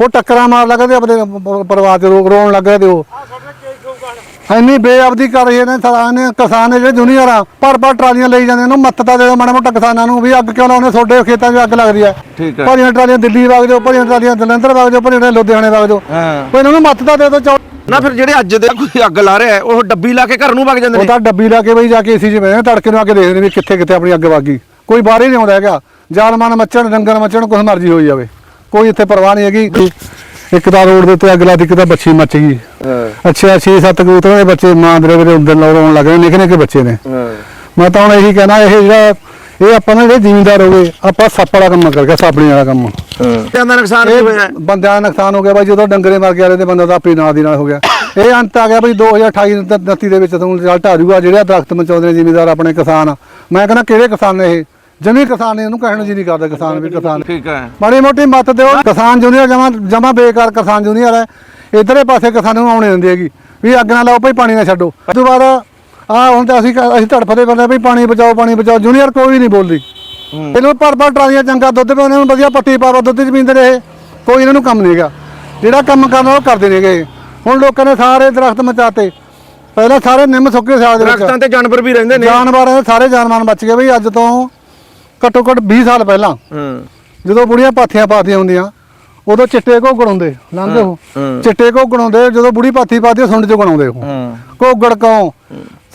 ਉਹ ਟੱਕਰਾਂ ਮਾਰ ਲੱਗਾ ਤੇ ਆਪਣੇ ਪ- ਪਰਿਵਾਰ ਚ ਰੋਕ ਰੋਣ ਲੱਗਾ ਤੇ ਉਹ। ਇੰਨੀ ਬੇਅਬਦੀ ਕਰ ਰਹੇ ਨੇ ਸਾਰਾ ਨੇ ਕਿਸਾਨ ਨੇ ਜਿਹੜੇ ਜੂਨੀਅਰ ਆ ਪਰ ਪਰ ਟਰਾਲੀਆਂ ਲਈ ਜਾਂਦੇ ਨੇ ਮੱਤ ਤਾਂ ਦੇ ਦਿਓ ਮਾੜਾ ਮੋਟਾ ਕਿਸਾਨਾਂ ਨੂੰ ਵੀ ਅੱਗ ਕਿਉਂ ਲਾਉਣੇ ਤੁਹਾਡੇ ਖੇਤਾਂ 'ਚ ਅੱਗ ਲੱਗਦੀ ਹੈ। ਠੀਕ ਹੈ। ਭਰੀਆਂ ਟਰਾਲੀਆਂ ਦਿੱਲੀ ਵਗ ਜਾਓ ਭਰੀਆਂ ਟਰਾਲੀਆਂ ਜਲੰਧਰ ਵਗ ਜਾਓ ਭਰੀਆਂ ਟਰਾਲੀਆਂ ਲੁਧਿਆਣੇ ਵਗ ਜਾਓ। ਹਾਂ। ਕੋਈ ਇਹਨਾਂ ਨੂੰ ਮੱਤ ਤਾਂ ਦੇ ਦਿਓ ਨਾ ਫਿਰ ਜਿਹੜੇ ਅੱਜ ਦੇ ਕੋਈ ਅੱਗ ਲਾ ਰਿਹਾ ਹੈ, ਉਹ ਡੱਬੀ ਲਾ ਕੇ ਘਰ ਨੂੰ ਵਗ ਜਾਂਦੇ ਉਹ ਨੇ ਤਾਂ ਡੱਬੀ ਲਾ ਕੇ ਬਈ ਜਾ ਕੇ ਏਸੀ 'ਚ ਬਹਿ ਤੜਕੇ ਨੂੰ ਆ ਕੇ ਦੇਖਦੇ ਨੇ ਵੀ ਕਿੱਥੇ ਕਿੱਥੇ ਆਪਣੀ ਅੱਗ ਵਾਗੀ। ਕੋਈ ਬਾਹਰ ਹੀ ਨਹੀਂ ਆਉਂਦਾ ਹੈਗਾ। ਜਾਨਮਾਨ ਮੱਚਣ ਡੰਗਰ ਮੱਚਣ ਕੁਛ ਮਰਜ਼ੀ ਹੋਈ ਜਾਵੇ। ਕੋਈ ਇੱਥੇ ਪਰਵਾਹ ਨਹੀਂ ਹੈਗੀ। ਇੱਕ ਤਾਂ ਰੋਡ ਦੇ ਉੱਤੇ ਅੱਗ ਲਾ ਦਿੱਤੀ ਇੱਕ ਤਾਂ ਬੱਚੀ ਮੱਚ ਗਈ। ਅੱਛਾ 6-7 ਕਬੂਤਰਾਂ ਦੇ ਬੱਚੇ ਮਾਂ ਦੇ ਅੰਦਰ ਲਾਉਣ ਲੱਗ ਰਹੇ ਨਿੱਕੇ ਨਿੱਕੇ ਬੱਚੇ ਨੇ। ਮੈਂ ਤਾਂ ਹੁਣ ਇਹੀ ਕਹਿਣਾ ਇਹ ਜਿਹੜਾ ਇਹ ਆਪਾਂ ਨਾ ਜਿਹੜੇ ਜ਼ਿਮੀਂਦਾਰ ਹੋਗੇ ਆਪਾਂ ਸੱਪ ਵਾਲਾ ਕੰਮ ਕਰ ਗਿਆ ਸਾਪਣੀ ਵਾਲਾ ਕੰਮ। ਕਿੰਨਾ ਦਾ ਨੁਕਸਾਨ ਕੀ ਹੋਇਆ? ਬੰਦਿਆਂ ਦਾ ਨੁਕਸਾਨ ਹੋ ਗਿਆ ਬਾਈ ਜਦੋਂ ਡੰਗਰੇ ਮਰ ਗਿਆ ਇਹਦੇ ਬੰਦਾ ਦਾ ਆਪਣੀ ਨਾਲ ਦੀ ਨਾਲ ਹੋ ਗਿਆ। ਇਹ ਅੰਤ ਆ ਗਿਆ ਬਈ 2028 29 ਦੇ ਵਿੱਚ ਤੁਹਾਨੂੰ ਰਿਜ਼ਲਟ ਆ ਜਾਊਗਾ ਜਿਹੜੇ ਦਰਖਤ ਮਚਾਉਂਦੇ ਨੇ ਜ਼ਿਮੀਂਦਾਰ ਆਪਣੇ ਕਿਸਾਨ। ਮੈਂ ਕਹਿੰਦਾ ਕਿਹੜੇ ਕਿਸਾਨ ਨੇ ਇਹ? ਜਮੀ ਕਿਸਾਨ ਨੇ ਇਹਨੂੰ ਕਹਿਣ ਨੂੰ ਜੀ ਨਹੀਂ ਕਰਦਾ ਕਿਸਾਨ ਵੀ ਕਿਸਾਨ। ਠੀਕ ਹੈ। ਮਾੜੀ ਮੋਟੀ ਮੱਤ ਦਿਓ ਕਿਸਾਨ ਜੂਨੀਅਰ ਜਮਾ ਜਮਾ ਬੇਕਾਰ ਕਿਸਾਨ ਜੂਨੀਅਰ ਹੈ। ਇਧਰੇ ਪਾਸੇ ਕਿਸਾਨਾਂ ਨੂੰ ਆਉਣੇ ਦਿੰਦੀ ਹੈਗੀ। ਵੀ ਅੱਗ ਨਾ ਲਾਓ ਭਾਈ ਪਾਣੀ ਨਾ ਛੱਡੋ। ਉਸ ਤੋਂ ਬਾਅਦ ਆ ਹੁਣ ਤਾਂ ਅਸੀਂ ਅਸੀਂ ਤੜਫਦੇ ਫਿਰਦੇ ਵੀ ਪਾਣੀ ਬਚਾਓ ਪਾਣੀ ਬਚਾਓ। ਜੂਨੀਅਰ ਕੋਈ ਨਹੀਂ ਬੋਲਦੀ। ਇਹਨੂੰ ਪਰ ਪਰ ਟਰਾਲੀਆਂ ਚੰਗਾ ਦੁੱਧ ਪਿਆਉਂਦੇ ਨੂੰ ਵਧੀਆ ਪੱਟੀ ਪਾਵਾ ਦੁੱਧ ਚ ਪੀਂਦੇ ਰਹੇ ਕੋਈ ਇਹਨਾਂ ਨੂੰ ਕੰਮ ਨਹੀਂ ਹੈਗਾ। ਜਿਹੜਾ ਕੰਮ ਕਰਨਾ ਉਹ ਕਰਦੇ ਨੇਗੇ ਹੁਣ ਲੋਕਾਂ ਨੇ ਸਾਰੇ ਦਰਖਤ ਮਚਾਤੇ। ਪਹਿਲਾਂ ਸਾਰੇ ਨਿੰਮ ਸੁੱਕੇ ਸਿਆਲ ਦੇ ਦਰਖਤਾਂ ਤੇ ਜਾਨਵਰ ਵੀ ਰਹਿੰਦੇ ਨੇ। ਜਾਨਵਰਾਂ ਦੇ ਸਾਰੇ ਜਾਨਵਰ ਬਚ ਗਏ। ਬਈ ਅੱਜ ਤੋਂ ਘੱਟੋ ਘੱਟ 20 ਸਾਲ ਪਹਿਲਾਂ ਹਾਂ। ਜਦੋਂ ਬੁੜੀਆਂ ਪਾਥੀਆਂ ਪਾਥੀਆਂ ਹੁੰਦੀਆਂ ਉਦੋਂ ਚਿੱਟੇ ਘੋਗੜ ਹੁੰਦੇ ਲੰਘਦੇ ਉਹ। ਚਿੱਟੇ ਘੋਗੜ ਹੁੰਦੇ ਜਦੋਂ ਬੁੜੀ ਪਾਥੀ ਪਾਥੀ ਸੁੰਡ ਚ ਗਣਾਉਂਦੇ ਉਹ। ਘੋਗੜ ਕੌਂ।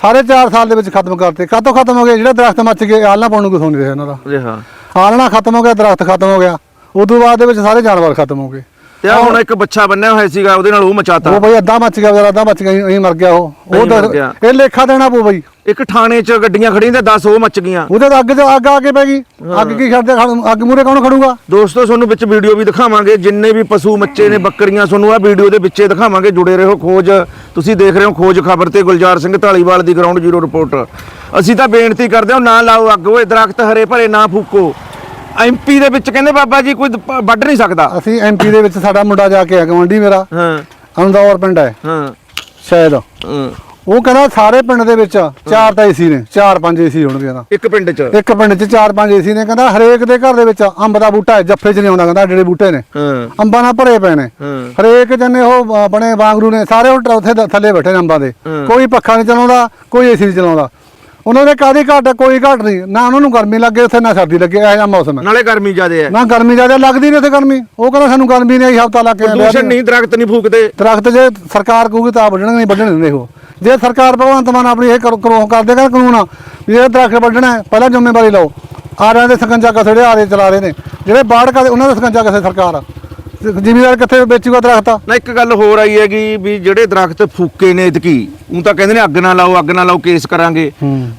ਸਾਰੇ 4 ਸਾਲ ਦੇ ਵਿੱਚ ਖਤਮ ਕਰਤੇ। ਕਾਤੋਂ ਖਤਮ ਹੋ ਗਏ? ਜਿਹੜੇ ਦਰਖਤ ਮੱਚ ਗਏ ਆਲਣਾ ਪਾਉਣ ਨੂੰ ਕੁਛ ਨਹੀਂ ਰਿਹਾ ਇਹਨਾਂ ਦਾ? ਜੀ ਹਾਂ। ਆਲਣਾ ਖਤਮ ਹੋ ਗਿਆ ਦਰਖਤ ਖਤਮ ਹੋ ਗਿਆ। ਉਦੋਂ ਬਾਅਦ ਦੇ ਵਿੱਚ ਸਾਰੇ ਜਾਨਵਰ ਖਤਮ ਹੋ ਗਏ। ਤੇ ਆਹ ਹੁਣ ਇੱਕ ਬੱਚਾ ਬੰਨਿਆ ਹੋਇਆ ਸੀਗਾ ਉਹਦੇ ਨਾਲ ਉਹ ਮਚਾਤਾ। ਉਹ ਬਈ ਅੱਧਾ ਮੱਚ ਗਿਆ ਵਿਚਾਰਾ ਅੱਧਾ ਮੱਚ ਗਿਆ ਇਹੀ ਮਰ ਗਿਆ ਉਹ। ਉਹ। ਇਹ ਲੇਖਾ ਦੇਣਾ ਪਊ ਬਈ। ਇੱਕ ਥਾਣੇ 'ਚ ਗੱਡੀਆਂ ਖੜੀਆਂ ਤੇ 10 ਉਹ ਮੱਚ ਗਈਆਂ। ਉਹਦੇ ਤਾਂ ਅੱਗ ਚ ਅੱਗ ਆ ਕੇ ਪੈ ਗਈ। ਅੱਗ ਕੀ ਛੱਡਦੇ ਖੜ- ਅੱਗ ਮੂਰੇ ਕੌਣ ਖੜੂਗਾ? ਦੋਸਤੋ ਤੁਹਾਨੂੰ ਵਿੱਚ ਵੀਡੀਓ ਵੀ ਦਿਖਾਵਾਂਗੇ। ਜਿੰਨੇ ਵੀ ਪਸ਼ੂ ਮੱਚੇ ਨੇ ਬੱਕਰੀਆਂ ਤੁਹਾਨੂੰ ਆ ਵੀਡੀਓ ਦੇ ਵਿੱਚੇ ਦਿਖਾਵਾਂਗੇ। ਜੁੜੇ ਰਹੋ ਖੋਜ। ਤੁਸੀਂ ਦੇਖ ਰਹੇ ਹੋ ਖੋਜ ਖਬਰ ਤੇ ਗੁਲਜ਼ਾਰ ਸਿੰਘ ਢਾਲੀਵਾਲ ਦੀ ਗਰਾਊਂਡ ਜ਼ੀਰੋ ਰਿਪੋਰਟ ਅਸੀਂ ਤਾਂ ਬੇਨਤੀ ਕਰਦੇ ਹਾਂ ਨਾ ਲਾਓ ਅੱਗ। ਓਏ ਦਰਖਤ ਹਰੇ ਭਰੇ ਨਾ ਫੂਕੋ। ਐਮਪੀ ਦੇ ਵਿੱਚ ਕਹਿੰਦੇ ਬਾਬਾ ਜੀ ਕੋਈ ਪ- ਵੱਢ ਨਹੀਂ ਸਕਦਾ। ਅਸੀਂ ਐਮਪੀ ਦੇ ਵਿੱਚ ਸਾਡਾ ਮੁੰਡਾ ਜਾ ਕੇ ਆ ਗਵੰਡੀ ਮੇਰਾ। ਹਾਂ। ਅਮਦੌਰ ਪਿੰਡ ਹੈ। ਹਾਂ। ਸ਼ਾਇਦ। ਹਾਂ। ਉਹ ਕਹਿੰਦਾ ਸਾਰੇ ਪਿੰਡ ਦੇ ਵਿੱਚ ਚਾਰ ਤਾਂ ਏਸੀ ਨੇ ਚਾਰ ਪੰਜ ਏਸੀ ਹੋਣਗੇ ਨਾ ਇੱਕ ਪਿੰਡ 'ਚ? ਇੱਕ ਪਿੰਡ 'ਚ ਚਾਰ ਪੰਜ ਏਸੀ ਨੇ ਕਹਿੰਦਾ ਹਰੇਕ ਦੇ ਘਰ ਦੇ ਵਿੱਚ ਅੰਬ ਦਾ ਬੂਟਾ ਹੈ ਜੱਫੇ 'ਚ ਨਹੀਂ ਆਉਂਦਾ ਕਹਿੰਦਾ ਜਿਹੜੇ ਬੂਟੇ ਨੇ। ਹਾਂ। ਅੰਬਾਂ ਨਾਲ ਭਰੇ ਪਏ ਨੇ। ਹਰੇਕ ਜਨੇ ਉਹ ਬਣੇ ਵਾਂਗਰੂ ਨੇ ਸਾਰੇ ਉਹ ਉੱਥੇ ਥੱਲੇ ਬੈਠੇ ਨੇ ਅੰਬਾਂ ਦੇ। ਕੋਈ ਪੱਖਾ ਨਹੀਂ ਚਲਾਉਂਦਾ ਕੋਈ ਏਸੀ ਨਹੀਂ ਚਲਾਉਂਦਾ। ਉਹਨਾਂ ਦੇ ਕਾਦੀ ਘਾਟ? ਕੋਈ ਘਾਟ ਨਹੀਂ। ਨਾ ਉਹਨਾਂ ਨੂੰ ਗਰਮੀ ਲੱਗੇ ਉੱਥੇ ਨਾ ਸਰਦੀ ਲੱਗੇ ਇਹੋ ਜਿਹਾ ਮੌਸਮ ਹੈ। ਨਾਲੇ ਗਰਮੀ ਜ਼ਿਆਦੇ ਹੈ। ਨਾ ਗਰਮੀ ਜ਼ਿਆਦਾ ਲੱਗਦੀ ਨਹੀਂ ਉੱਥੇ ਗਰਮੀ। ਉਹ ਕਹਿੰਦਾ ਸਾਨੂੰ ਗਰਮੀ ਨਹੀਂ ਆਈ ਹਫਤਾ ਲੱਗ ਕੇ ਪ੍ਰਦੂਸ਼ਣ ਨਹੀਂ ਦਰਖਤ ਨਹੀਂ ਫੂਕਦੇ। ਦਰਖਤ ਜੇ ਸਰਕਾਰ ਕਹੂਗੀ ਤਾਂ ਵੱਢਣਗੇ ਨਹੀਂ ਵੱਢਣ ਦਿੰਦੇ ਉਹ। ਜੇ ਸਰਕਾਰ ਭਗਵੰਤ ਮਾਨ ਆਪਣੀ ਇਹ ਕਰੋ ਕਰੋ- ਦੇਗਾ ਕਾਨੂੰਨ ਵੀ ਇਹ ਦਰਖਤ ਵੱਢਣਾ ਪਹਿਲਾਂ ਜ਼ਿੰਮੇਵਾਰੀ ਲਓ। ਆ ਰਹੇ ਦੇ ਸਕੰਜਾ ਕਸੜੇ ਆ ਰਹੇ ਚਲਾ ਰਹੇ ਨੇ। ਜਿਹੜੇ ਬਾੜ ਕਰਦੇ ਉਹਨਾਂ ਦਾ ਸਕੰਜਾ ਕਸੇ ਸਰਕਾਰ ਜ਼ਿਮੀਦਾਰ ਕਿੱਥੇ ਵੇਚੂਗਾ ਦਰਖਤ? ਨਾ ਇੱਕ ਗੱਲ ਹੋਰ ਆਈ ਹੈਗੀ ਵੀ ਜਿਹੜੇ ਦਰਖਤ ਫੂਕੇ ਨੇ ਇਤਕੀ ਉਹ ਤਾਂ ਕਹਿੰਦੇ ਨੇ ਅੱਗ ਨਾ ਲਾਓ ਅੱਗ ਨਾ ਲਾਓ ਕੇਸ ਕਰਾਂਗੇ।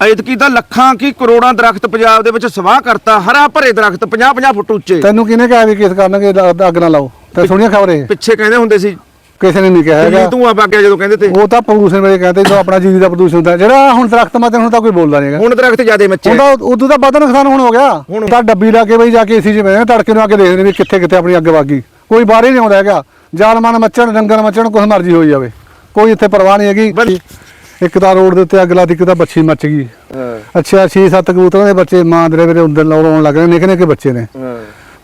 ਇਤਕੀ ਤਾਂ ਲੱਖਾਂ ਕੀ ਕਰੋੜਾਂ ਦਰਖਤ ਪੰਜਾਬ ਦੇ ਵਿੱਚ ਸਵਾਹ ਕਰਤਾ ਹਰਾ ਭਰੇ ਦਰਖਤ 50 50 ਫੁੱਟ ਉੱਚੇ। ਤੈਨੂੰ ਕਿਹਨੇ ਕਿਹਾ ਵੀ ਕੇਸ ਕਰਨਗੇ ਅੱਗ ਨਾ ਲਾਓ? ਤੇ ਸੁਣੀਆਂ ਖਬਰੇ? ਪਿੱਛੇ ਕਹਿੰਦੇ ਹੁੰਦੇ ਸੀ ਕਿਸੇ ਨੇ ਨਹੀਂ ਕਿਹਾ ਹੈਗਾ। ਧੂਆਂ ਪਾ ਗਿਆ ਜਦੋਂ ਕਹਿੰਦੇ ਤੇ। ਉਹ ਤਾਂ ਪ੍ਰਦੂਸ਼ਣ ਵੇਲੇ ਕਹਿੰਦੇ ਜਦੋਂ ਆਪਣਾ ਜੀਵੀ ਦਾ ਪ੍ਰਦੂਸ਼ਣ ਹੁੰਦਾ। ਜਿਹੜਾ ਹੁਣ ਦਰਖਤ ਮਾਤੇ ਹੁਣ ਤਾਂ ਕੋਈ ਬੋਲਦਾ ਨਹੀਂ ਹੈਗਾ। ਹੁਣ ਦਰਖਤ ਜ਼ਿਆਦੇ ਮੱਚੇ। ਹੁਣ ਤਾਂ ਉਦੋਂ ਤਾਂ ਵੱਧ ਨੁਕਸਾਨ ਹੁਣ ਹੋ ਗਿਆ। ਤਾਂ ਡੱਬੀ ਲਾ ਕੇ ਬਈ ਜਾ ਕੇ ਏਸੀ 'ਚ ਬਹਿ ਤੜਕੇ ਨੂੰ ਆ ਕੇ ਦੇਖਦੇ ਨੇ ਵੀ ਕਿੱਥੇ ਕਿੱਥੇ ਆਪਣੀ ਅੱਗ ਵਾਗੀ ਕੋਈ ਬਾਹਰ ਹੀ ਨਹੀਂ ਆਉਂਦਾ ਹੈਗਾ। ਜਾਨਮਾਨ ਮੱਚਣ ਡੰਗਰ ਮੱਚਣ ਕੁਛ ਮਰਜ਼ੀ ਹੋਈ ਜਾਵੇ। ਕੋਈ ਇੱਥੇ ਪਰਵਾਹ ਨਹੀਂ ਹੈਗੀ। ਇੱਕ ਤਾਂ ਰੋਡ ਦੇ ਉੱਤੇ ਅੱਗ ਲਾ ਦਿੱਤੀ ਇੱਕ ਤਾਂ ਬੱਚੀ ਮੱਚ ਗਈ। ਅੱਛਾ 6-7 ਕਬੂਤਰਾਂ ਦੇ ਬੱਚੇ ਮਾਂ ਦੇ ਮੇਰੇ ਅੰਦਰ ਲਾਉਣ ਲੱਗ ਰਹੇ ਨਿੱਕੇ ਨਿੱਕੇ ਬੱਚੇ ਨੇ।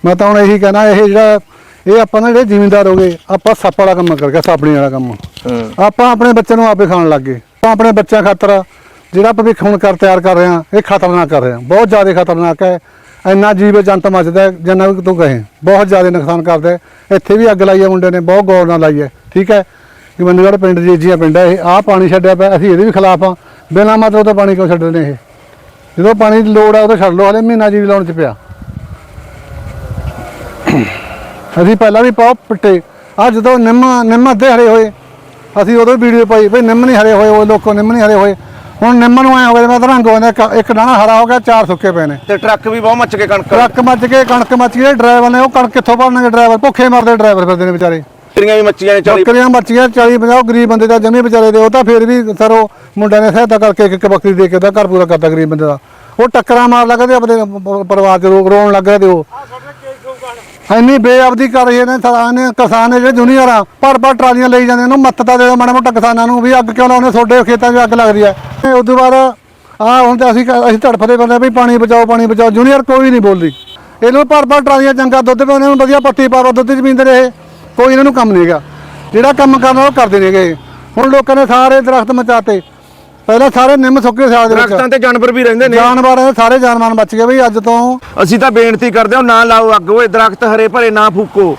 ਮੈਂ ਤਾਂ ਹੁਣ ਇਹੀ ਕਹਿਣਾ ਇਹ ਜਿਹੜਾ ਇਹ ਆਪਾਂ ਨਾ ਜਿਹੜੇ ਜ਼ਿਮੀਂਦਾਰ ਹੋਗੇ ਆਪਾਂ ਸੱਪ ਵਾਲਾ ਕੰਮ ਕਰ ਗਿਆ ਸਾਪਣੀ ਵਾਲਾ ਕੰਮ। ਆਪਾਂ ਆਪਣੇ ਬੱਚੇ ਨੂੰ ਆਪੇ ਖਾਣ ਲੱਗ ਗਏ। ਆਪਾਂ ਆਪਣੇ ਬੱਚਿਆਂ ਖਾਤਰ ਜਿਹੜਾ ਭਵਿੱਖ ਹੁਣ ਕਰ ਤਿਆਰ ਕਰ ਰਹੇ ਹਾਂ ਇਹ ਖਤਰਨਾਕ ਕਰ ਰਹੇ ਹਾਂ। ਬਹੁਤ ਜ਼ਿਆਦਾ ਖਤਰਨਾਕ ਹੈ। ਇੰਨਾ ਜੀਵ ਜੰਤ ਮੱਚਦਾ ਹੈ, ਜਿੰਨਾ ਵੀ ਤੂੰ ਕਹੇ। ਬਹੁਤ ਜ਼ਿਆਦਾ ਨੁਕਸਾਨ ਕਰਦਾ ਹੈ। ਇੱਥੇ ਵੀ ਅੱਗ ਲਾਈ ਹੈ ਮੁੰਡੇ ਨੇ ਬਹੁਤ ਗੌਰ ਨਾਲ ਲਾਈ ਹੈ। ਠੀਕ ਹੈ? ਕਿ ਬੰਦਗੜ ਪਿੰਡ ਜੀ ਜੀਆ ਪਿੰਡ ਹੈ ਇਹ ਆਹ ਪਾਣੀ ਛੱਡਿਆ ਪਿਆ ਅਸੀਂ ਇਹਦੇ ਵੀ ਖਿਲਾਫ ਆ ਬਿਨਾਂ ਮਤਲਬ ਤੋਂ ਪਾਣੀ ਕਿਉਂ ਛੱਡਦੇ ਨੇ ਇਹ? ਜਦੋਂ ਪਾਣੀ ਦੀ ਲੋੜ ਆ ਉਦੋਂ ਛੱਡ ਲਓ ਹਲੇ ਮਹੀਨਾ ਜੀ ਲਾਉਣ ਚ ਪਿਆ। ਅਸੀਂ ਪਹਿਲਾਂ ਵੀ ਪਾਉ ਪਿੱਟੇ। ਆ ਜਦੋਂ ਨਿੰਮ ਨਿੰਮ ਅੱਧੇ ਹਰੇ ਹੋਏ ਅਸੀਂ ਉਦੋਂ ਵੀਡੀਓ ਪਾਈ ਬਈ ਨਿੰਮ ਨਹੀਂ ਹਰੇ ਹੋਏ ਉਹ ਲੋਕੋ ਨਿੰਮ ਨਹੀਂ ਹਰੇ ਹੋਏ। ਹੁਣ ਨਿੰਮ ਨੂੰ ਐ ਹੋ ਗਿਆ ਮੈਂ ਤਾਂ ਰੰਗ ਹੋਇਆ ਇੱਕ- ਇੱਕ ਡਾਣਾ ਹਰਾ ਹੋ ਗਿਆ ਚਾਰ ਸੁੱਕੇ ਪਏ ਨੇ। ਤੇ ਟਰੱਕ ਵੀ ਬਹੁਤ ਮੱਚ ਕੇ ਕਣਕ ਟਰੱਕ ਮੱਚ ਕੇ ਕਣਕ ਮੱਚ ਗਈ ਡਰਾਈਵਰ ਨੇ ਉਹ ਕਣਕ ਕਿੱਥੋਂ ਭਰਨਗੇ ਡਰਾਈਵਰ? ਭੁੱਖੇ ਮਰਦੇ ਡਰਾਈਵਰ ਫਿਰਦੇ ਨੇ ਵਿਚਾਰੇ। ਬੱਕਰੀਆਂ ਵੀ ਮੱਚੀਆਂ ਨੇ 40 ਬੱਕਰੀਆਂ ਮੱਚ ਗਈਆਂ 40 50 ਗਰੀਬ ਬੰਦੇ ਦਾ ਜਮੀ ਵਿਚਾਰੇ ਦੇ ਉਹ ਤਾਂ ਫਿਰ ਵੀ ਸਰ ਉਹ ਮੁੰਡਿਆਂ ਨੇ ਸਹਾਇਤਾ ਕਰਕੇ ਇੱਕ ਇੱਕ ਬੱਕਰੀ ਦੇ ਕੇ ਉਹਦਾ ਘਰ ਪੂਰਾ ਕਰਤਾ ਗਰੀਬ ਬੰਦੇ ਦਾ। ਉਹ ਟੱਕਰਾਂ ਮਾਰ ਲੱਗਾ ਤੇ ਆਪਣੇ ਪ- ਪਰਿਵਾਰ ਚ ਰੋਣ ਲੱਗਾ ਤੇ ਉਹ। ਇੰਨੀ ਬੇਅਬਦੀ ਕਰ ਰਹੇ ਨੇ ਸਾਰਾ ਕਿਸਾਨ ਜਿਹੜੇ ਜੂਨੀਅਰ ਆ ਪਰ ਪਰ ਟਰਾਲੀਆਂ ਲਈ ਜਾਂਦੇ ਨੇ ਮੱਤ ਤਾਂ ਦੇ ਦਿਓ, ਮਾੜਾ ਮੋਟਾ ਕਿਸਾਨਾਂ ਨੂੰ ਵੀ ਅੱਗ ਕਿਉਂ ਲਾਉਣੇ ਤੁਹਾਡੇ ਖੇਤਾਂ 'ਚ ਅੱਗ ਲੱਗਦੀ ਹੈ। ਤੇ ਉਸ ਤੋਂ ਬਾਅਦ ਆ ਹੁਣ ਤਾਂ ਅਸੀਂ ਅਸੀਂ ਤੜਫਦੇ ਫਿਰਦੇ ਵੀ ਪਾਣੀ ਬਚਾਓ ਪਾਣੀ ਬਚਾਓ ਜੂਨੀਅਰ ਕੋਈ ਨਹੀਂ ਬੋਲਦੀ। ਇਹਨੂੰ ਪਰ ਪਰ ਟਰਾਲੀਆਂ ਚੰਗਾ ਦੁੱਧ ਪਿਆਉਂਦੇ ਨੂੰ, ਵਧੀਆ ਪੱਤੀ ਪਾਵਾ ਦੁੱਧ 'ਚ ਪੀਂਦੇ ਰਹੇ, ਕੋਈ ਇਹਨਾਂ ਨੂੰ ਕੰਮ ਨਹੀਂ ਹੈਗਾ। ਜਿਹੜਾ ਕੰਮ ਕਰਨਾ ਉਹ ਕਰਦੇ ਨੇਗੇ ਹੁਣ ਲੋਕਾਂ ਨੇ ਸਾਰੇ ਦਰਖਤ ਮਚਾਤੇ। ਪਹਿਲਾਂ ਸਾਰੇ ਨਿੰਮ ਸੁੱਕੇ ਸਿਆਲ ਦੇ ਦਰਖਤਾਂ ਵਿੱਚ ਤੇ ਜਾਨਵਰ ਵੀ ਰਹਿੰਦੇ ਨੇ। ਜਾਨਵਰ ਸਾਰੇ ਜਾਨਵਰ ਬਚ ਗਏ ਬਈ ਅੱਜ ਤੋਂ ਅਸੀਂ ਤਾਂ ਬੇਨਤੀ ਕਰਦੇ ਹਾਂ ਨਾ ਲਾਓ ਅੱਗ ਓਏ ਦਰਖਤ ਹਰੇ ਭਰੇ ਨਾ ਫੂਕੋ।